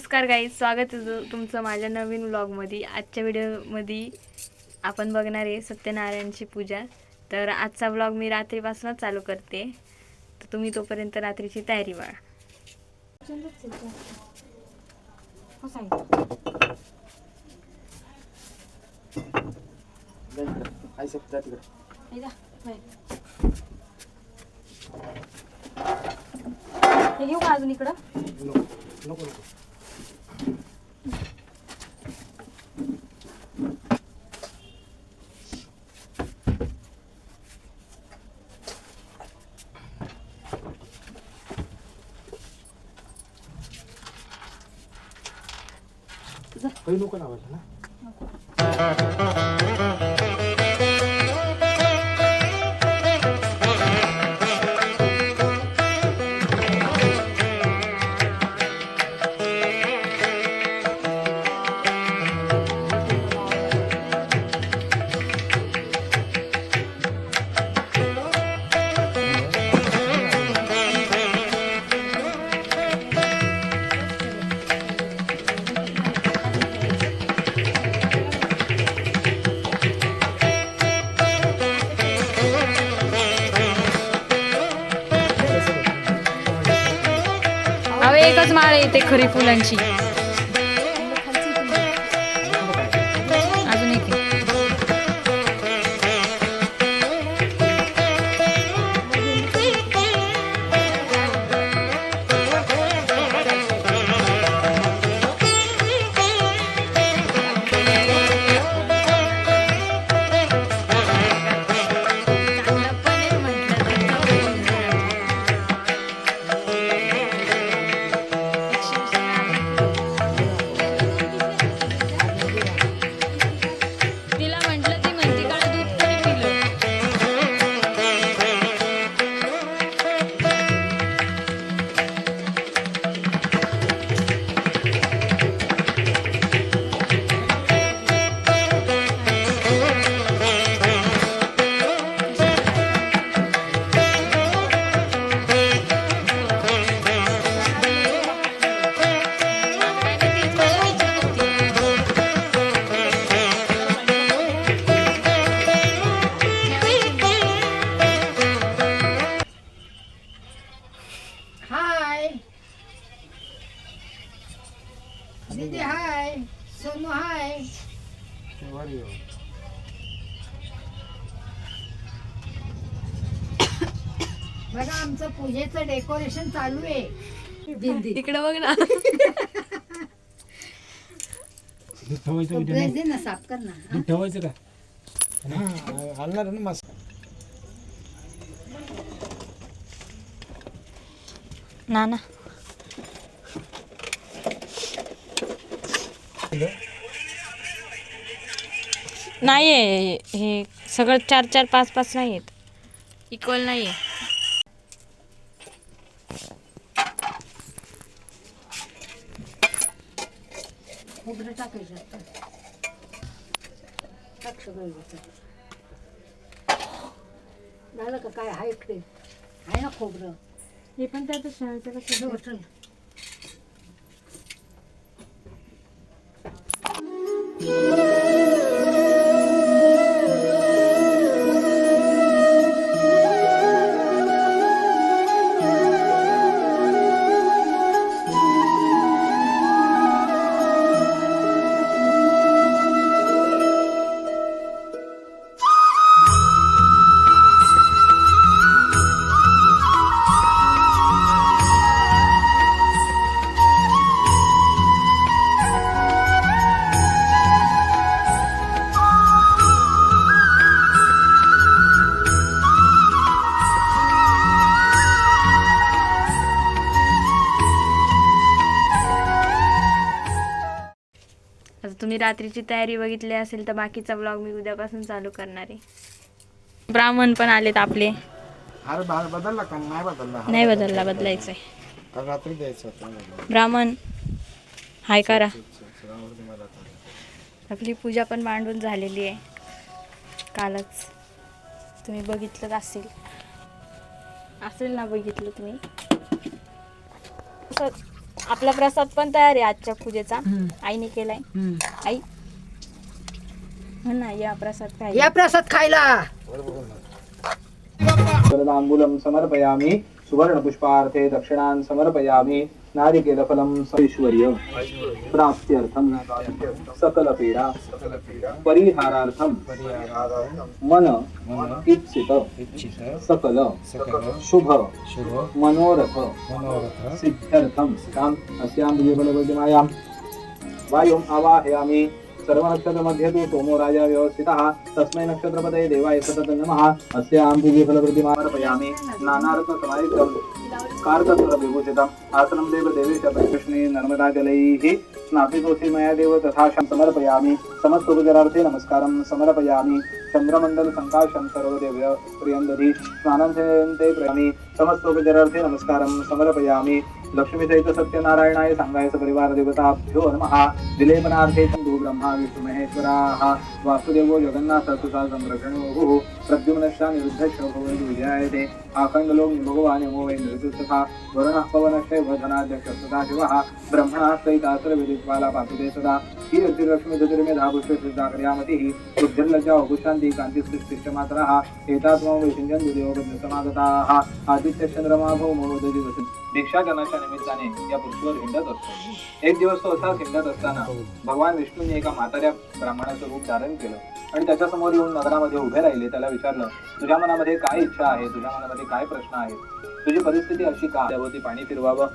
नमस्कार गाईज स्वागत आहे तु- तुमचं माझ्या नवीन व्लॉगमध्ये आजच्या व्हिडिओमध्ये आपण बघणार आहे सत्यनारायणची पूजा. तर आजचा व्लॉग मी रात्रीपासूनच चालू करते. तर तुम्ही तोपर्यंत रात्रीची तयारी बाळा हे घेऊ का अजून इकडं? नको नको नको. लोक नको लावायला ना? खरी फुलांची. पूजेचं डेकोरेशन चालू आहे. इकडे बघ ना. दूध ठेवायचं उद्या कपडे दे ना साफ कर ना. दूध ठेवायचं का? हा आणणार आहे ना मस्त. ना ना नाहीये हे सगळं चार चार पाच पाच नाही आहेत इक्वल नाहीये. खोबरं टाकायचं आता. टाक सगळं याच्यात. झालं का काय आहे इकडे आहे ना खोबरं. हे पण त्यात शाळेचं कसं होतं ना तुम्ही रात्रीची तयारी बघितली असेल तर बाकीचा ब्लॉग मी उद्यापासून चालू करणार आहे. ब्राह्मण पण आलेत आपले. अरे बा- बदलला का? नाही बदलला. नाही बदलला बदलायचंय. काल रात्री द्यायचं होतं ब्राह्मण हाय करा. आपली पूजा पण मांडून झालेली आहे. कालच. तुम्ही बघितलं असेल. असेल ना बघितलं तुम्ही. असं आपला प्रसाद पण तयार आहे आजच्या पूजेचा. आईने केलाय. आई. म्हण ना या प्रसाद काय या प्रसाद खायला. समर्पयामि सुवर्णपुष्पार्थे दक्षिणान् समर्पयामि. नारिकेलफलं ऐश्वर्य प्राप्त्यर्थं सकलपीडा परिहारार्थं मन इप्सित सकल शुभ मनोरथ सिद्ध्यर्थं अस्यां विजयबलवद्यमायां वायुम् आवाहयामि सर्वनक्षत्रमध्ये तु सोमो राजा व्यवस्थितः तस्मै नक्षत्रपदये देवाय सतत नमः। अस्यां विजयफलप्रतिमार्पयामि नानारत्नसमायुक्तं कार्कस्वरविभूषितम् आसनं देव देवेश कृष्णे नर्मदाजलैः। स्नापितोऽसि मया देव तथा समर्पयामि। समस्तोपचारार्थे नमस्कारं समर्पयामि। चंद्रमंडल संकाशं सर्वदेव्य प्रियंदधी स्नानं प्रयामि। समस्तोपचारार्थे नमस्कारं समर्पयामि। लक्ष्मीसहित सत्यनारायणाय सांगायचं परिवार देवताभ्यो हा विलेपनार्थे चंदू ब्रह्मा विष्णु महेश्वरा वासुदेवो जगन्नाथ सुसा संरक्षणो. प्रद्युम्नश्च निरुद्धश्च भवन्तु विजयायते। आखण्डलोक वै नृतुस्तथा वरुणः पवनश्चैव धनाध्यक्षः सदा शिवः। ब्रह्मणः सहितासुर विदित्वाला पातुते सदा। कीर्तिलक्ष्मी धतिर्मेधा पुष्पसिद्धाकर्यामतिः बुद्धिर्लज्जा मातरः एतात्मो एतात्मा वैशिञ्जन्तु देवबद्धसमागताः आदित्यचंद्रमा भौमो दिवस भिक्षाटनाच्या निमित्ताने या पृथ्वीवर हिंडत असतो एक दिवस तो असाच हिंडत असताना भगवान विष्णूंनी एका म्हाताऱ्या ब्राह्मणाचं रूप धारण केलं. आणि त्याच्यासमोर येऊन नगरामध्ये उभे राहिले त्याला विचारलं तुझ्या मनामध्ये काय इच्छा आहे? तुझ्या मनामध्ये काय प्रश्न आहेत? तुझी परिस्थिती अशी का? त्यावरती पाणी फिरवावं.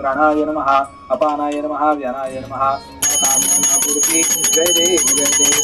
प्राणाय नमः अपानाय नमः व्यानाय नमः. कामनापूर्ती जय देव जय देव.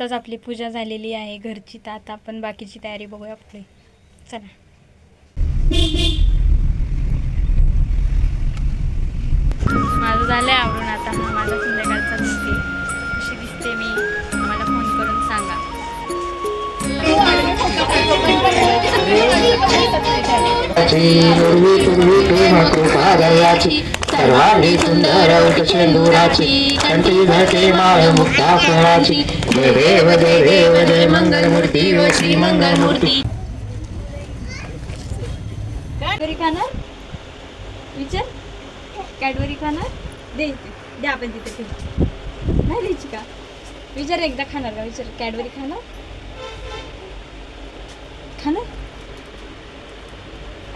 आत्ताच आपली पूजा झालेली आहे घरची. तर आता आपण बाकीची तयारी बघूया आपली चला. माझं झालंय आवडून आता हा माझा संध्याकाळचा दिसते कशी दिसते मी. मला फोन करून सांगा. सर्वांगी सुंदर शेंदुराची कंठी घटे माळ मुक्ता फळाची जय देव जय देव जय मंगलमूर्ती व श्री मंगलमूर्ती. कॅडबरी खाणार? विचार. कॅडबरी खाणार? दे द्या आपण तिथे ठेवू. नाही द्यायची का? विचार एकदा खाणार का? विचार. कॅडबरी खाणार? खाणार?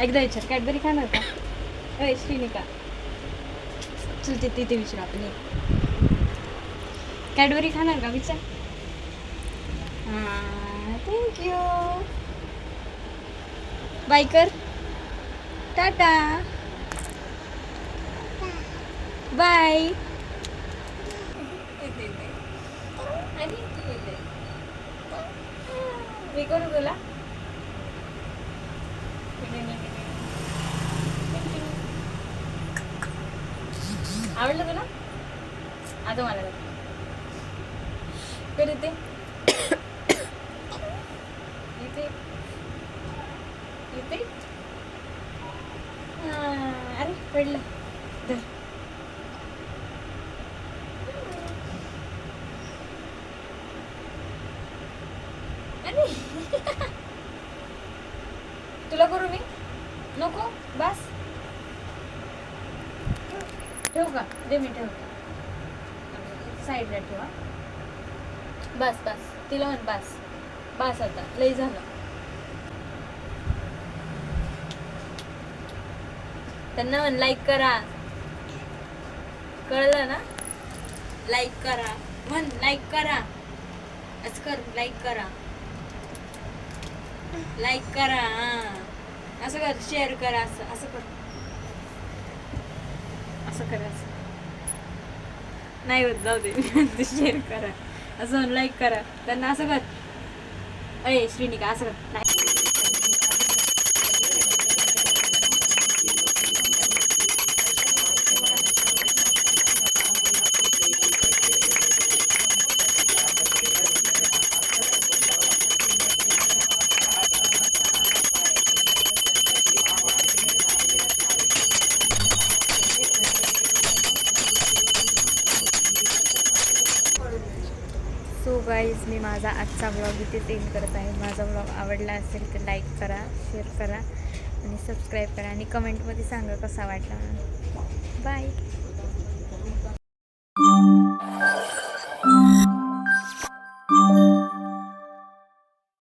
एकदा विचार. कॅडबरी खाणार का? अय श्रीनिका. चल ते तिथे विचार आपण कॅडबरी खाणार का? विचार. हां थँक्यू बाय कर. टाटा. बाय मी करू तुला आवडलं तुला आता मला दाखव. कर इथे इथे इथे अरे पडलं. धर. अरे. तुला करू मी? नको? बस. ठेवू का? दे मी ठेव. साईडला ठेवा बस बस. तिला म्हण बस. पास आता लई झालं. त्यांना म्हण लाईक करा. कळलं ना? लाईक करा. म्हण लाईक करा. असं कर लाईक करा. लाईक करा. हा. असं कर शेअर करा. असं असं कर. असं करा असं. नाही होत जाऊ दे. शेअर करा. असं लाईक करा. त्यांना असं कर. अय श्रीनिका असं नाही गाईज मी माझा आजचा ब्लॉग इथे तेल करत आहे. माझा ब्लॉग आवडला असेल तर लाईक करा शेअर करा आणि सबस्क्राईब करा आणि कमेंटमध्ये सांगा कसा वाटला. बाय